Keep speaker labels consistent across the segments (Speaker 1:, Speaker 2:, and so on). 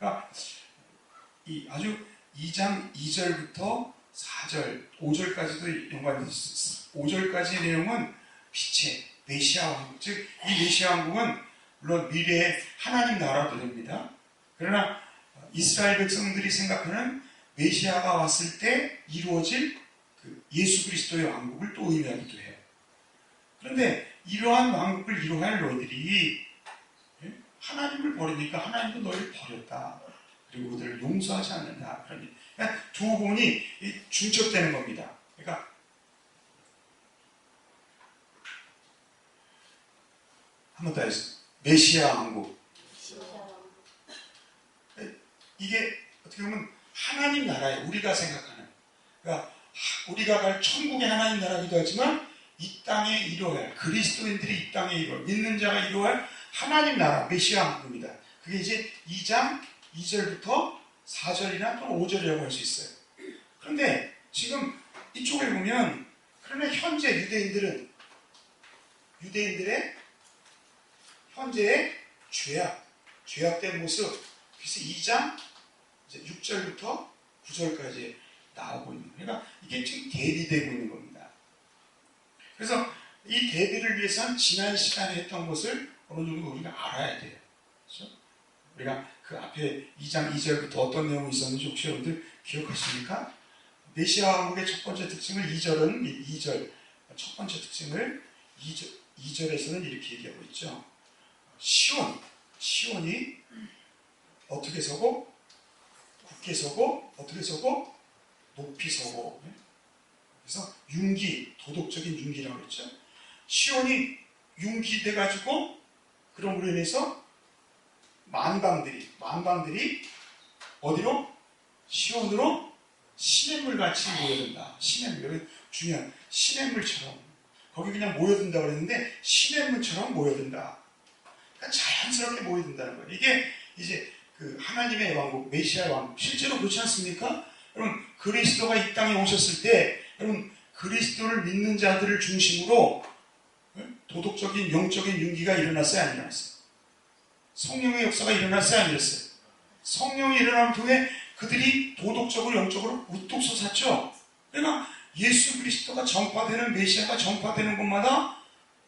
Speaker 1: 그러니까 이 아주 2장 2절부터 4절, 5절까지도 연관이 있습니다. 5절까지의 내용은 빛의 메시아 왕국, 즉 이 메시아 왕국은 물론 미래의 하나님 나라도 됩니다. 그러나 이스라엘 백성들이 생각하는 메시아가 왔을 때 이루어질 그 예수 그리스도의 왕국을 또 의미하기도 해요. 그런데 이러한 왕국을 이루할 너희들이 예? 하나님을 버리니까 하나님도 너희를 버렸다. 그리고 그들을 용서하지 않는다. 그러니 그러니까 두 부분이 중첩되는 겁니다. 그러니까 한 번 더 해서 메시아 왕국 이게 어떻게 보면 하나님 나라에 우리가 생각하는 그러니까 우리가 갈 천국의 하나님 나라기도 하지만 이 땅에 이루어야 그리스도인들이 이 땅에 이루어 믿는 자가 이루어야 하나님 나라 메시아 왕국입니다. 그게 이제 2장 2절부터 4절이나 또는 5절이라고 할 수 있어요. 그런데 지금 이쪽에 보면 그러나 현재 유대인들은 유대인들의 현재의 죄악, 죄악된 모습 그래서 2장 6절부터 9절까지 나오고 있는 그러니까 이게 지금 대비되고 있는 겁니다. 그래서 이 대비를 위해서는 지난 시간에 했던 것을 어느 정도 우리가 알아야 돼요. 그렇죠? 우리가 그 앞에 2장 2절부터 어떤 내용이 있었는지 혹시 여러분들 기억하십니까? 메시아 왕국의 첫 번째 특징을 2절은 2절 첫 번째 특징을 2절, 2절에서는 이렇게 얘기하고 있죠. 시온, 시온이 어떻게 서고 굳게 서고 어떻게 서고 높이 서고 그래서 윤기, 도덕적인 윤기라고 했죠. 시온이 윤기돼 가지고 그럼으로 인해서 만방들이 만방들이 어디로 시온으로 시냇물 같이 모여든다. 시냇물 중요한 시냇물처럼 거기 그냥 모여든다 그랬는데 시냇물처럼 모여든다. 그러니까 자연스럽게 모여든다는 거예요. 이게 이제 그 하나님의 왕국 메시아 왕국 실제로 그렇지 않습니까? 여러분 그리스도가 이 땅에 오셨을 때 여러분 그리스도를 믿는 자들을 중심으로 도덕적인 영적인 윤기가 일어났어요, 안 일어났어요? 성령의 역사가 일어났어요, 안 일어났어요? 성령이 일어남을 통해 그들이 도덕적으로 영적으로 우뚝 솟았죠. 그러니까 예수 그리스도가 전파되는 메시아가 전파되는 곳마다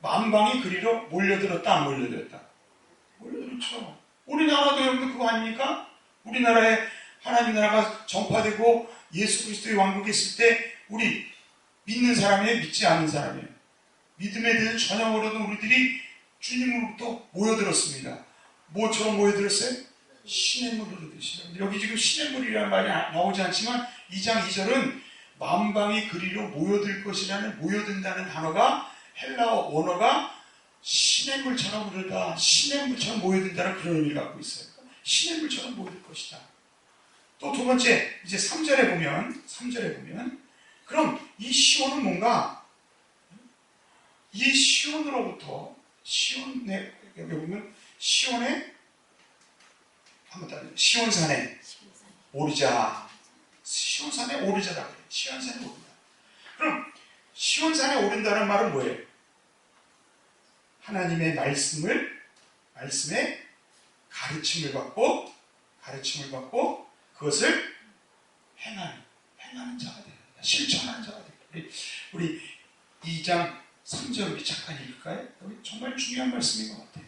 Speaker 1: 만방이 그리로 몰려들었다, 안 몰려들었다? 몰려들었죠. 우리나라도 여러분들 그거 아닙니까? 우리나라에 하나님 나라가 전파되고 예수 그리스도의 왕국이 있을 때 우리 믿는 사람이에요? 믿지 않는 사람이에요? 믿음에 대해서 전혀 모르던 우리들이 주님으로부터 모여들었습니다. 뭐처럼 모여들었어요? 시냇물로 드시죠. 여기 지금 시냇물이라는 말이 나오지 않지만 2장 2절은 만방이 그리로 모여들 것이라는 모여든다는 단어가 헬라어 원어가 시냇물처럼 흐르다, 시냇물처럼 모여든다는 그런 의미를 갖고 있어요. 시냇물처럼 모여들 것이다. 또 두 번째, 이제 3절에 보면, 3절에 보면, 그럼 이 시온은 뭔가, 이 시온으로부터, 시온에, 여기 보면, 시온에, 한번 따 시온산에 오르자. 시온산에 오르자라고 해요. 시온산에 오른다. 그럼, 시온산에 오른다는 말은 뭐예요? 하나님의 말씀을, 말씀에 가르침을 받고, 가르침을 받고, 그것을 행하는, 행하는 자가 된다. 실천하는 자가 된다. 우리, 우리 2장 3절 우리 잠깐 읽을까요? 여기 정말 중요한 말씀인 것 같아요.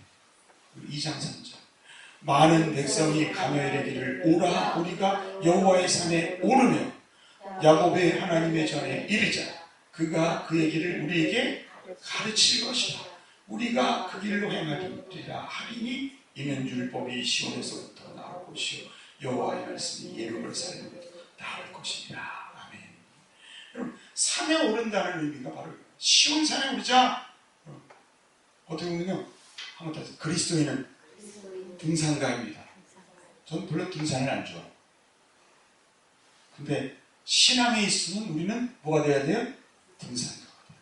Speaker 1: 2장 3절. 많은 백성이 가며 이르기를 오라 우리가 여호와의 산에 오르며 야곱의 하나님의 전에 이르자 그가 그 얘기를 우리에게 가르칠 것이다. 우리가 그 길로 행하리라 하리니 이는 율법이 시온에서부터 나올 것이요 여호와의 말씀이 예루를 살리며 나올 것이니라. 아멘. 여러분 산에 오른다는 의미가 바로 시온 산에 오르자 어떻게 보면요 한번 다시 그리스도인은 등산가입니다. 전 별로 등산을 안 좋아해요. 근데 신앙에 있으면 우리는 뭐가 돼야 돼요? 등산가가 돼요.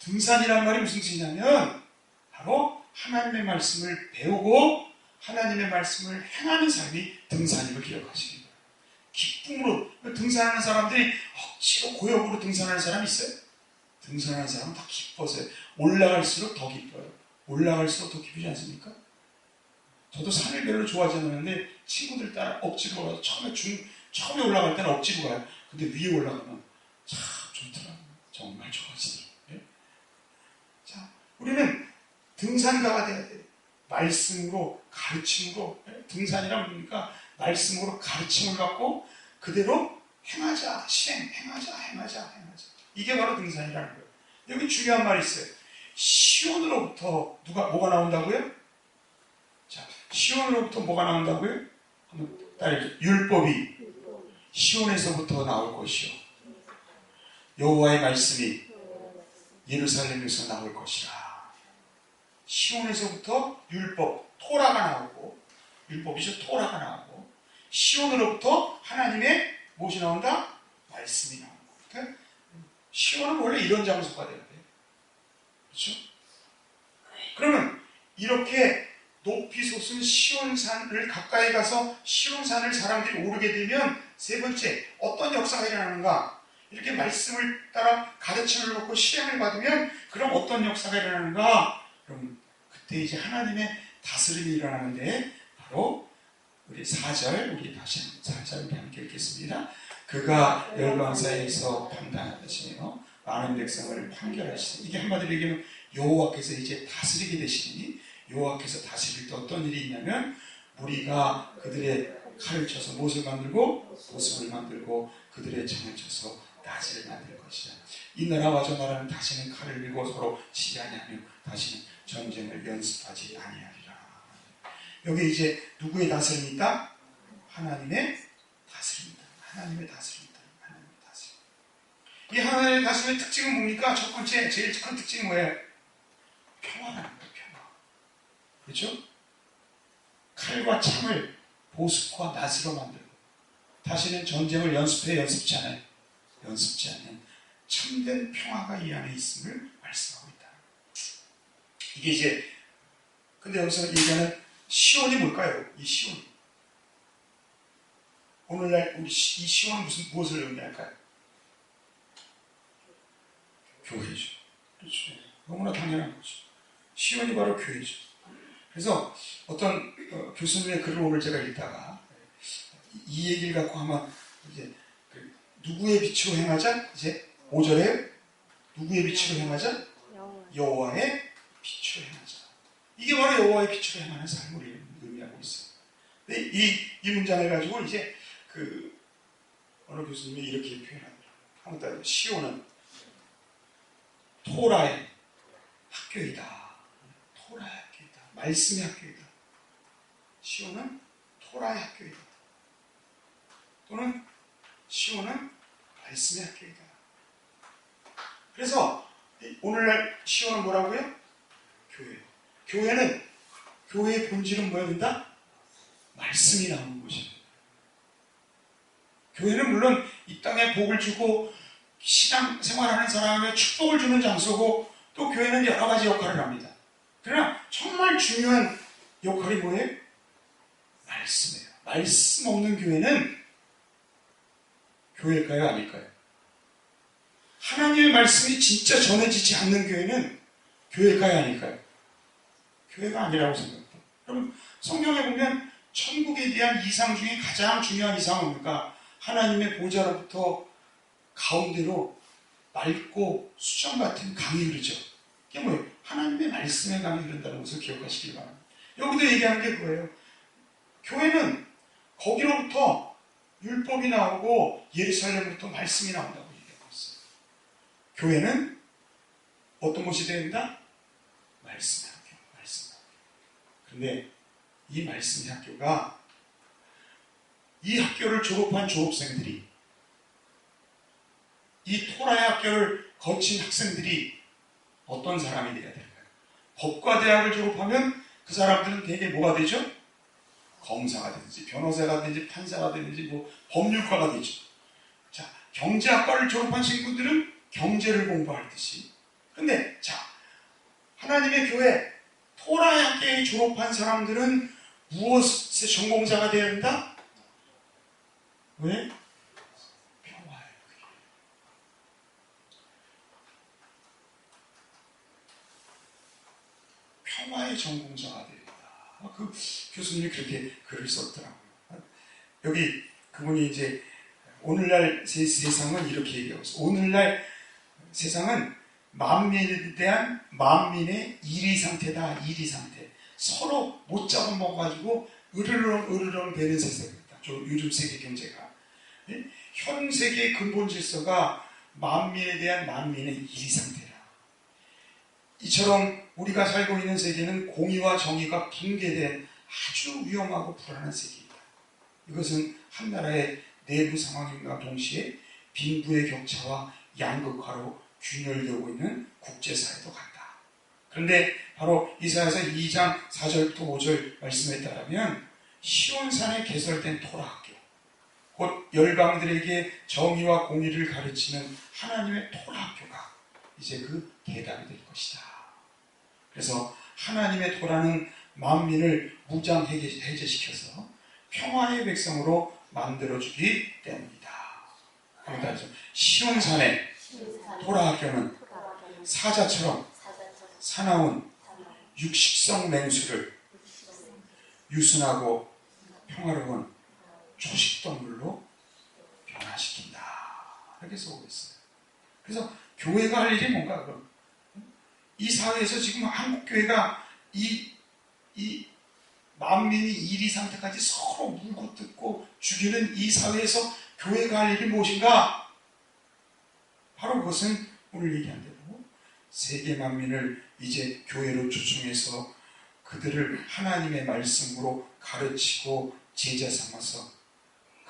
Speaker 1: 등산이란 말이 무슨 뜻이냐면 바로 하나님의 말씀을 배우고 하나님의 말씀을 행하는 사람이 등산임을 기억하시기 바랍니다. 기쁨으로 등산하는 사람들이 억지로 고역으로 등산하는 사람이 있어요? 등산하는 사람은 다 기뻐서요. 올라갈수록 더 기뻐요. 올라갈수록 더 기쁘지 않습니까? 저도 산을 별로 좋아하지 않는데 친구들 따라 억지로 가서 처음에 중 처음에 올라갈 때는 억지로 가요. 근데 위에 올라가면 참 좋더라고요. 정말 좋아지더라고요. 예? 자, 우리는 등산가가 돼야 돼요. 말씀으로 가르침으로 예? 등산이란 뭡니까? 말씀으로 가르침을 받고 그대로 행하자, 실행, 행하자, 행하자, 행하자. 이게 바로 등산이라는 거예요. 여기 중요한 말이 있어요. 시온으로부터 누가 뭐가 나온다고요? 자, 시온으로부터 뭐가 나온다고요? 한번 따라해 율법이 시온에서부터 나올 것이요. 여호와의 말씀이 예루살렘에서 나올 것이라. 시온에서부터 율법, 토라가 나오고 율법이죠. 토라가 나오고 시온으로부터 하나님의 무엇이 나온다? 말씀이 나오고. 그러니까 시온은 원래 이런 장소가 돼요. 그렇죠? 그러면 이렇게 높이 솟은 시온산을 가까이 가서 시온산을 사람들이 오르게 되면 세 번째 어떤 역사가 일어나는가? 이렇게 말씀을 따라 가르침을 받고 실행을 받으면 그럼 어떤 역사가 일어나는가? 그럼 그때 이제 하나님의 다스림이 일어나는데 바로 우리 4절 우리 다시 4절 우리 함께 읽겠습니다. 그가 열방 사이에서 판단하시며 많은 백성을 판결하시니 이게 한마디로 얘기하면 여호와께서 이제 다스리게 되시니 여호와께서 다스릴 때 어떤 일이 있냐면 무리가 그들의 칼을 쳐서 못을 만들고 보습을 만들고 그들의 창을 쳐서 나지를 만들 것이다. 이 나라와 저 나라는 다시는 칼을 들고 서로 치지 아니하며 다시는 전쟁을 연습하지 아니하리라. 여기 이제 누구의 다스림이 있다? 하나님의 다스림이다. 하나님의 다스림이다. 하나님의 다스림. 이 하나님의 다스림의 특징은 뭡니까? 첫 번째 제일 큰 특징이 뭐예요? 평화라는 거예요. 평화. 그렇죠? 칼과 창을 보습과 낫으로 만들고 다시는 전쟁을 연습해 연습지 않아요. 연습지 않는 참된 평화가 이 안에 있음을 말씀하고 있다. 이게 이제 근데 여기서 얘기하는 시온이 뭘까요? 이 시온. 오늘날 우리 이 시온은 무슨 무엇을 의미할까요? 교회죠. 그렇죠. 너무나 당연한 거죠. 시온이 바로 교회죠. 그래서 어떤 어, 교수님의 글을 오늘 제가 읽다가 이 얘기를 갖고 아마 이제 그 누구의 빛으로 행하자? 이제 5절에 누구의 빛으로 행하자? 여호와의 빛으로 행하자. 이게 바로 여호와의 빛으로 행하는 삶을 의미하고 있어요. 이, 이 문장을 가지고 이제 그 어느 교수님이 이렇게 표현합니다. 한번 따라 시온은 토라의 학교이다. 토라의 학교이다. 말씀의 학교이다. 시온은 토라의 학교이다. 또는 시온은 말씀의 학교이다. 그래서 오늘날 시온은 뭐라고요? 교회. 교회는 교회의 본질은 뭐야 된다? 말씀이 나오는 곳입니다. 교회는 물론 이 땅에 복을 주고 신앙 생활하는 사람에게 축복을 주는 장소고 또 교회는 여러 가지 역할을 합니다. 그러나 정말 중요한 역할이 뭐예요? 말씀이에요. 말씀 없는 교회는 교회일까요? 아닐까요? 하나님의 말씀이 진짜 전해지지 않는 교회는 교회일까요? 아닐까요? 교회가 아니라고 생각합니다. 그럼 성경에 보면 천국에 대한 이상 중에 가장 중요한 이상은 뭡니까? 하나님의 보좌로부터 가운데로 맑고 수정 같은 강이 흐르죠. 이게 뭐예요? 하나님의 말씀의 강이 흐른다는 것을 기억하시길 바랍니다. 여기도 얘기하는 게 그거예요. 교회는 거기로부터 율법이 나오고 예루살렘부터 말씀이 나온다고 얘기하고 있어요. 교회는 어떤 곳이 된다? 말씀의 학교, 말씀 학교. 그런데 이 말씀의 학교가 이 학교를 졸업한 졸업생들이 이 토라의 학교를 거친 학생들이 어떤 사람이 되어야 될까요? 법과 대학을 졸업하면 그 사람들은 대개 뭐가 되죠? 검사가 되든지 변호사가 되든지 판사가 되든지 뭐 법률가가 되죠. 자, 경제학과를 졸업한 친구들은 경제를 공부할 듯이. 근데 자, 하나님의 교회 토라의 학교에 졸업한 사람들은 무엇의 전공자가 되어야 된다? 왜? 평화예요. 평화의 전공자가 된다. 아, 그 교수님이 그렇게 글을 썼더라고요. 여기 그분이 이제 오늘날 세, 세상은 이렇게 얘기하고. 오늘날 세상은 만민에 대한 만민의 일위 상태다. 일위 상태. 서로 못 잡아먹어가지고 으르렁 으르렁 되는. 저 요즘 세계 경제가. 예? 현 세계의 근본 질서가 만민에 대한 만민의 일위 상태라. 이처럼 우리가 살고 있는 세계는 공의와 정의가 붕괴된 아주 위험하고 불안한 세계입니다. 이것은 한 나라의 내부 상황과 동시에 빈부의 격차와 양극화로 균열되고 있는 국제사회도 같다. 그런데 바로 이사야서 2장 4절부터 5절 말씀에 따르면 시온산에 개설된 토라학교, 곧 열방들에게 정의와 공의를 가르치는 하나님의 토라학교가 이제 그 대답이 될 것이다. 그래서 하나님의 토라는 만민을 무장 해제시켜서 평화의 백성으로 만들어주기 때문이다. 시온산의 토라학교는 사자처럼 사나운 육식성 맹수를 유순하고 평화로운 초식동물로 변화시킨다. 이렇게 쓰고 있어요. 그래서 교회가 할 일이 뭔가 그럼 이 사회에서 지금 한국 교회가 이, 이 만민이 일위 상태까지 서로 물고 뜯고 죽이는 이 사회에서 교회가 할 일이 무엇인가? 바로 그것은 오늘 얘기한 대로 세계 만민을 이제 교회로 초청해서 그들을 하나님의 말씀으로 가르치고 제자 삼아서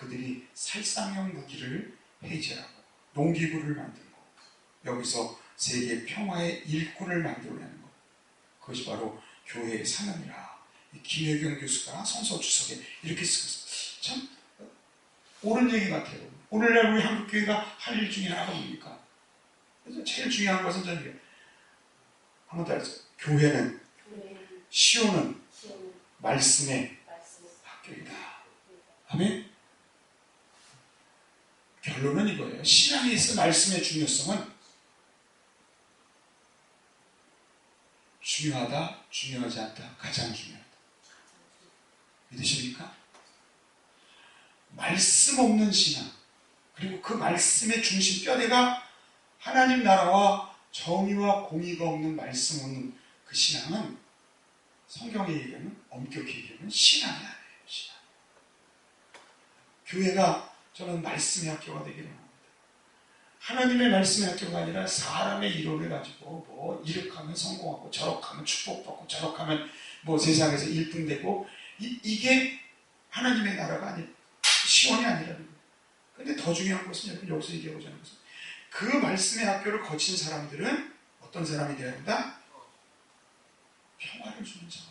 Speaker 1: 그들이 살상형 무기를 해제하고 농기구를 만들고 여기서 세계 평화의 일꾼을 만들어내는 것 그것이 바로 교회의 사명이라 김혜경 교수가 성서 주석에 이렇게 쓰고. 참 옳은 얘기 같아요. 오늘날 우리 한국 교회가 할 일 중에 하나가 뭡니까? 그래서 제일 중요한 것은 저는 한번 더 하죠. 교회는 시오는 말씀의 학교이다. 아멘? 결론은 이거예요. 신앙에 있어 말씀의 중요성은 중요하다, 중요하지 않다, 가장 중요하다. 믿으십니까? 말씀 없는 신앙, 그리고 그 말씀의 중심 뼈대가 하나님 나라와 정의와 공의가 없는 말씀 없는 그 신앙은 성경에 얘기하면 엄격히 얘기하면 신앙이 아니에요. 신앙. 교회가 저는 말씀의 학교가 되기를 합니다. 하나님의 말씀의 학교가 아니라 사람의 이론을 가지고 뭐 이렇게 하면 성공하고 저렇게 하면 축복받고 저렇게 하면 뭐 세상에서 일등되고 이, 게 하나님의 나라가 아니 시원이 아니라는 거예요. 근데 더 중요한 것은 여러분 여기서 얘기하고자 하는 것은 그 말씀의 학교를 거친 사람들은 어떤 사람이 되어야 한다? 평화를 주는 자.